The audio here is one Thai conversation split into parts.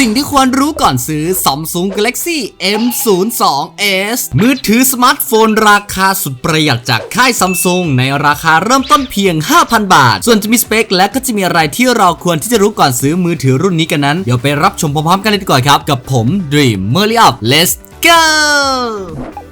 สิ่งที่ควรรู้ก่อนซื้อ Samsung Galaxy M02s มือถือสมาร์ทโฟนราคาสุดประหยัดจากค่ายซัมซุงในราคาเริ่มต้นเพียง 5,000 บาท ส่วนจะมีสเปคและก็จะมีอะไรที่เราควรที่จะรู้ก่อนซื้อมือถือรุ่นนี้กันนั้น เดี๋ยวไปรับชมพร้อมๆกันเลยดีกว่าครับ กับผม Dream m e r l y Up Let's go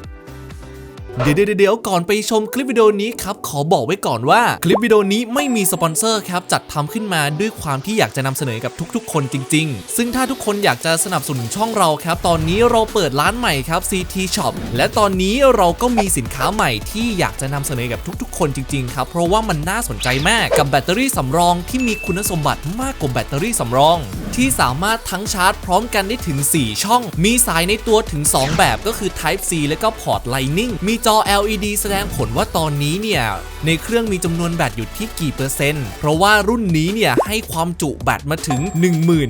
เดี๋ยวเดี๋ยวเดี๋ยวก่อนไปชมคลิปวิดีโอนี้ครับขอบอกไว้ก่อนว่าคลิปวิดีโอนี้ไม่มีสปอนเซอร์ครับจัดทำขึ้นมาด้วยความที่อยากจะนำเสนอกับทุกๆ คนจริง ๆ ซึ่งถ้าทุกคนอยากจะสนับสนุนช่องเราครับ ตอนนี้เราเปิดร้านใหม่ครับ CT Shop และตอนนี้เราก็มีสินค้าใหม่ที่อยากจะนำเสนอกับทุกๆ คนจริงๆครับเพราะว่ามันน่าสนใจมากกับแบตเตอรี่สำรองที่มีคุณสมบัติมากกว่าแบตเตอรี่สำรอง ที่สามารถทั้งชาร์จพร้อมกันได้ถึง 4 ช่อง มีสายในตัวถึง 2 แบบก็คือ Type C และก็พอร์ต Lightning มีจอ LED แสดงผลว่าตอนนี้เนี่ย ในเครื่องมีจำนวนแบตอยู่ที่กี่เปอร์เซ็นต์ เพราะว่ารุ่นนี้เนี่ย ให้ความจุแบตมาถึง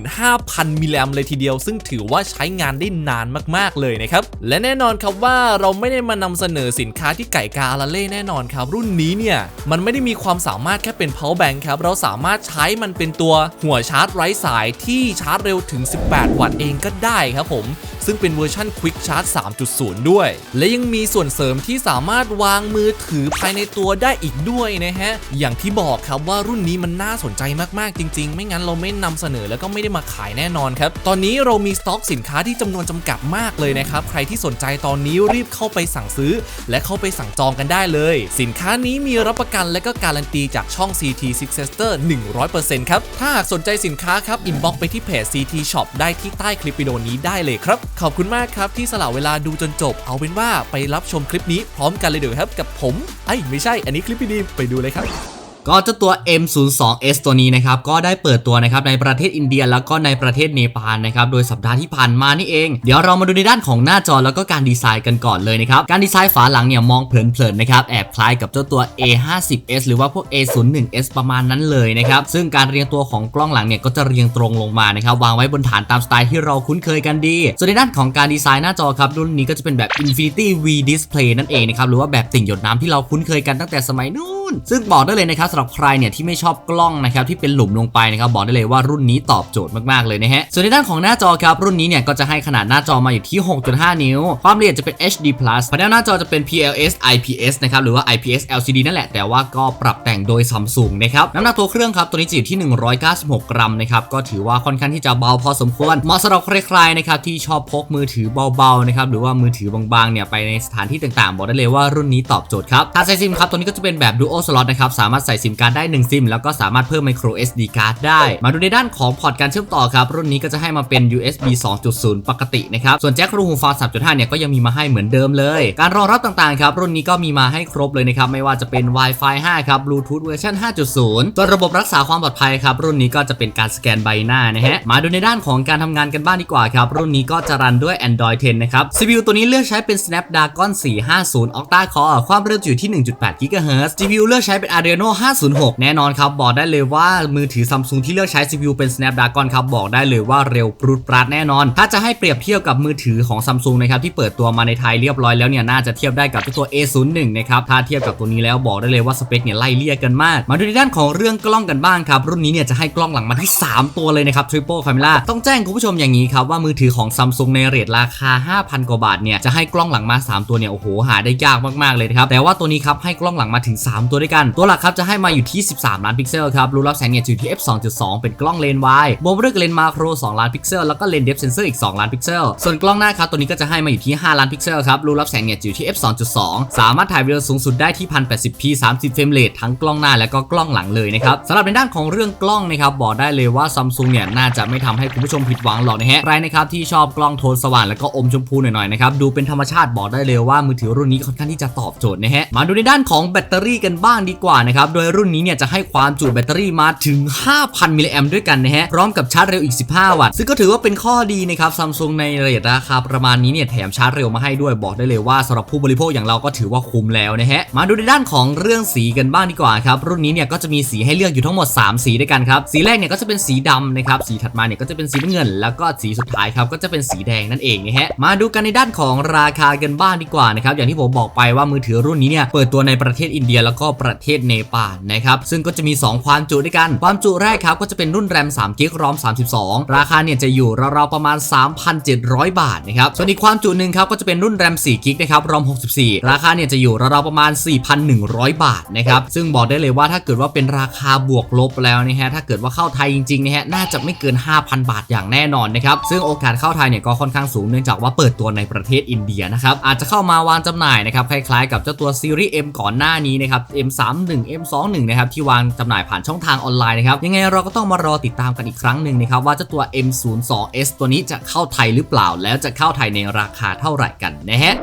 15,000 มิลลิแอมเลยทีเดียว ซึ่งถือว่าใช้งานได้นานมากๆเลยนะครับ และแน่นอนครับว่าเราไม่ได้มานำเสนอสินค้าที่ไก่กาละเล่แน่นอนครับ รุ่นนี้เนี่ย มันไม่ได้มีความสามารถแค่เป็น power bank ครับเราสามารถใช้มันเป็นตัวหัวชาร์จไร้สายที่ชาร์จเร็วถึง 18 วัตต์เองก็ได้ครับผม ซึ่งเป็นเวอร์ชัน Quick Charge 3.0 ด้วย และยังมีส่วนเสริมที่สามารถวางมือถือภายในตัวได้อีกด้วยนะฮะ อย่างที่บอกครับว่ารุ่นนี้มันน่าสนใจมากๆจริง ๆ ไม่งั้นเราไม่นำเสนอแล้วก็ไม่ได้มาขายแน่นอนครับ ตอนนี้เรามีสต็อกสินค้าที่จำนวนจำกัดมากเลยนะครับ ใครที่สนใจตอนนี้รีบเข้าไปสั่งซื้อ และเข้าไปสั่งจองกันได้เลย สินค้านี้มีรับประกันและก็การันตีจากช่อง CT Successor 100%ครับ ถ้าหากสนใจสินค้าครับอินบ็อกไปไปที่เพจ CT Shop ได้ที่ใต้คลิปวิดีโอนี้ได้เลยครับ ขอบคุณมากครับที่สละเวลาดูจนจบ เอาเป็นว่าไปรับชมคลิปนี้พร้อมกันเลยเดี๋ยวครับกับผมไอ้ไม่ใช่อันนี้คลิปดีๆไปดูเลยครับ ก็เจ้าตัว M02s ตัวนี้นะครับก็ได้เปิดตัวนะครับในประเทศอินเดียแล้วก็ในประเทศเนปาลนะครับโดยสัปดาห์ที่ผ่านมานี่เอง เดี๋ยวเรามาดูในด้านของหน้าจอแล้วก็การดีไซน์กันก่อนเลยนะครับการดีไซน์ฝาหลังเนี่ยมองเพลินๆนะครับแอบคล้ายกับเจ้าตัว A50s หรือว่าพวก A01s ประมาณนั้นเลยนะครับซึ่งการเรียงตัวของกล้องหลังเนี่ยก็จะเรียงตรงลงมานะครับวางไว้บนฐานตามสไตล์ที่เราคุ้นเคยกันดี ส่วนในด้านของการดีไซน์หน้าจอครับรุ่นนี้ก็จะเป็นแบบ Infinity V Display นั่นเองนะครับหรือว่าแบบติ่งหยดน้ำที่เราคุ้นเคยกันตั้งแต่สมัยนู้นซึ่งบอกได้เลยนะครับสำหรับใครเนี่ยที่ไม่ชอบกล้องนะครับที่เป็นหลุมลงไปนะครับบอกได้เลยว่ารุ่นนี้ตอบโจทย์มากๆเลยนะฮะส่วนในด้านของหน้าจอครับรุ่นนี้เนี่ยก็จะให้ขนาดหน้าจอมาอยู่ที่ 6.5 นิ้ว ความละเอียดจะเป็น HD+ แผงหน้าจอจะเป็น PLS IPS นะครับหรือว่า IPS LCD นั่นแหละแต่ว่าก็ปรับแต่งโดย Samsung นะครับน้ำหนักตัวเครื่องครับตัวนี้จะอยู่ที่ 196 กรัมนะครับก็ถือว่าค่อนข้างที่จะเบาพอสมควรเหมาะสำหรับใครๆนะครับที่ชอบพกมือถือเบาๆนะครับหรือว่ามือถือบางๆเนี่ยไปในสถานที่ต่างๆ บอกได้เลยว่ารุ่นนี้ตอบโจทย์ครับถ้าใส่ซิมครับตัวนี้ก็จะเป็นแบบ Dual Slot นะครับสามารถใส่ซิมการ์ดได้ 1 ซิม แล้วก็สามารถเพิ่ม micro SD card ได้ มาดูในด้านของพอร์ตการเชื่อมต่อครับ รุ่นนี้ก็จะให้มาเป็น USB 2.0 ปกตินะครับ ส่วนแจ็ครูหูฟัง 3.5 เนี่ยก็ยังมีมาให้เหมือนเดิมเลย การรองรับต่างๆครับ รุ่นนี้ก็มีมาให้ครบเลยนะครับ ไม่ว่าจะเป็น Wi-Fi 5 ครับ Bluetooth เวอร์ชัน5.0 ส่วนระบบรักษาความปลอดภัยครับ รุ่นนี้ก็จะเป็นการสแกนใบหน้านะฮะ มาดูในด้านของการทำงานกันบ้างดีกว่าครับ รุ่นนี้ก็จะรันด้วย Android 10 นะครับ CPU ตัวนี้เลือกใช้เป็น Snapdragon 450 Octa Core ความเร็วอยู่ที่ 1.8 GHz GPU เลือกใช้เป็น Adreno 506 แน่นอนครับ บอกได้เลยว่ามือถือ Samsung ที่เลือกใช้ CPU เป็น Snapdragon ครับ บอกได้เลยว่าเร็วปรุดปราดแน่นอน ถ้าจะให้เปรียบเทียบกับมือถือของ Samsung นะครับที่เปิดตัวมาในไทยเรียบร้อยแล้วเนี่ยน่าจะเทียบได้กับตัว A01 นะครับถ้าเทียบกับตัวนี้แล้วบอกได้เลยว่าสเปคเนี่ยไล่เลี่ยกันมาก มาดูในด้านของเรื่องกล้องกันบ้างครับรุ่นนี้เนี่ยจะให้กล้องหลังมาที่3ตัวเลยนะครับ Triple Camera ต้องแจ้งคุณผู้ชมอย่างนี้ครับว่ามือถือของ Samsung ในเรทราคา 5,000 กว่าบาทเนี่ยจะให้กล้องหลังมา 3 ตัวเนี่ยโอ้โหหาได้ยากมากๆเลยครับแต่ว่าตัวนี้ครับให้กล้องหลังมาถึง 3 ตัวด้วยกัน ตัวหลักครับจะให้มาอยู่ที่ 13 ล้านพิกเซลครับรูรับแสงเนี่ยอยู่ที่ f 2.2 เป็นกล้องเลนวายบวกด้วยเลนมาโคร 2 ล้านพิกเซลแล้วก็เลนเดฟเซนเซอร์อีก 2 ล้านพิกเซล ส่วนกล้องหน้าครับตัวนี้ก็จะให้มาอยู่ที่ 5 ล้านพิกเซลครับรูรับแสงเนี่ยอยู่ที่ f 2.2 สามารถถ่ายวิดีโอสูงสุดได้ที่ 1080p 30 เฟรมเรททั้งกล้องหน้าและก็กล้องหลังเลยนะครับสำหรับในด้านของเรื่องกล้องนะครับบอกได้เลยว่า Samsung เนี่ยน่าจะไม่ทำให้คุณผู้ชมผิดหวังหรอกนะฮะใครนะครับที่ชอบกล้องโทนสว่างแล้วก็อมชมพูหน่อยๆนะครับดูเป็นธรรมชาติบอกได้เลยว่ามือถือรุ่นนี้ค่อนข้างที่จะตอบโจทย์นะฮะมาดูในด้านของแบตเตอรี่กันบ้างดีกว่านะครับโดยรุ่นนี้เนี่ยจะให้ความจุแบตเตอรี่มาถึง 5,000 มิลลิแอมด้วยกันนะฮะ พร้อมกับชาร์จเร็วอีก 15 วัตต์ ซึ่งก็ถือว่าเป็นข้อดีนะครับซัมซุงในเรทราคาประมาณนี้เนี่ยแถมชาร์จเร็วมาให้ด้วยบอกได้เลยว่าสำหรับผู้บริโภคอย่างเราก็ถือว่าคุ้มแล้วนะฮะ มาดูในด้านของเรื่องสีกันบ้างดีกว่าครับ รุ่นนี้เนี่ยก็จะมีสีให้เลือกอยู่ทั้งหมด 3 สีด้วยกันครับ สีแรกเนี่ยก็จะเป็นสีดำนะครับ สีถัดมาเนี่ยก็จะเป็นสีน้ำเงิน แล้วก็สีสุดท้ายครับก็จะเป็นสีแดงนั่นเองนะฮะ มาดูกันในด้านของราคากันบ้างดีกว่านะครับ อย่างที่ผมบอกไปว่ามือถือรุ่นนี้เนี่ยเปิดตัวในประเทศอินเดียแล้วก็ประเทศเนปาลนะครับซึ่งก็จะมี 2 ความจุด้วยกัน ความจุแรกครับก็จะเป็นรุ่นแรม3 g b รอม 32 ราคาเนี่ยจะอยู่ราวๆประมาณ 3,700 บาทนะครับส่วนอีกความจุหนึ่งครับก็จะเป็นรุ่นแรม4 g b นะครับรอม 64 ราคาเนี่ยจะอยู่ราวๆประมาณ 4,100 บาทนะครับซึ่งบอกได้เลยว่าถ้าเกิดว่าเป็นราคาบวกลบแล้วนะฮะถ้าเกิดว่าเข้าไทยจริงๆนะฮะน่าจะไม่เกิน 5,000 บาทอย่างแน่นอนนะครับซึ่งโอกาสเข้าไทยเนี่ยก็ค่อนข้างสูงเนื่องจากว่าเปิดตัวในประเทศอินเดียนะครับอาจจะเข้ามาวางจำหน่ายนะครับคล้ายๆ กับเจ้าตัวซีรีส์ M ก่อนหน้านี้นะครับ M31 2 1นะครับที่วางจำหน่ายผ่านช่องทางออนไลน์นะครับยังไงเราก็ต้องมารอติดตามกันอีกครั้งหนึ่งนะครับว่าเจ้าตัว M02S ตัวนี้จะเข้าไทยหรือเปล่า แล้วจะเข้าไทยในราคาเท่าไหร่กันนะฮะ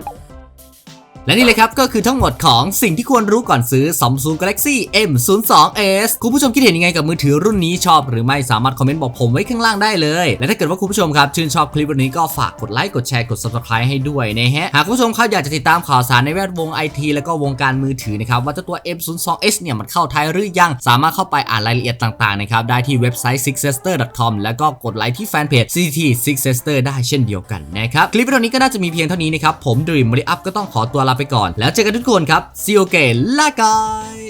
และนี่เลยครับก็คือทั้งหมดของสิ่งที่ควรรู้ก่อนซื้อ Samsung Galaxy M02s คุณผู้ชมคิดเห็นยังไงกับมือถือรุ่นนี้ชอบหรือไม่สามารถคอมเมนต์บอกผมไว้ข้างล่างได้เลย และถ้าเกิดว่าคุณผู้ชมครับชื่นชอบคลิปวันนี้ก็ฝากกดไลค์กดแชร์กด subscribe ให้ด้วยนะฮะ หากคุณผู้ชมครับอยากจะติดตามข่าวสารในแวดวงไอทีและก็วงการมือถือนะครับว่าเจ้าตัว M02s เนี่ยมันเข้าไทยหรือยัง สามารถเข้าไปอ่านรายละเอียดต่างๆนะครับได้ที่เว็บไซต์ sixsister.com แล้วก็กดไลค์ที่แฟนเพจ CT Six Sister ได้เช่นเดียวกันนะครับคลิปวิดีโอนี้ก็น่าจะมีเพียงเท่านี้นะครับผมดรีมมริอัพก็ต้องขอตัวลาไปก่อน แล้วเจอกันทุกคนครับซีโอเกะลาก่อน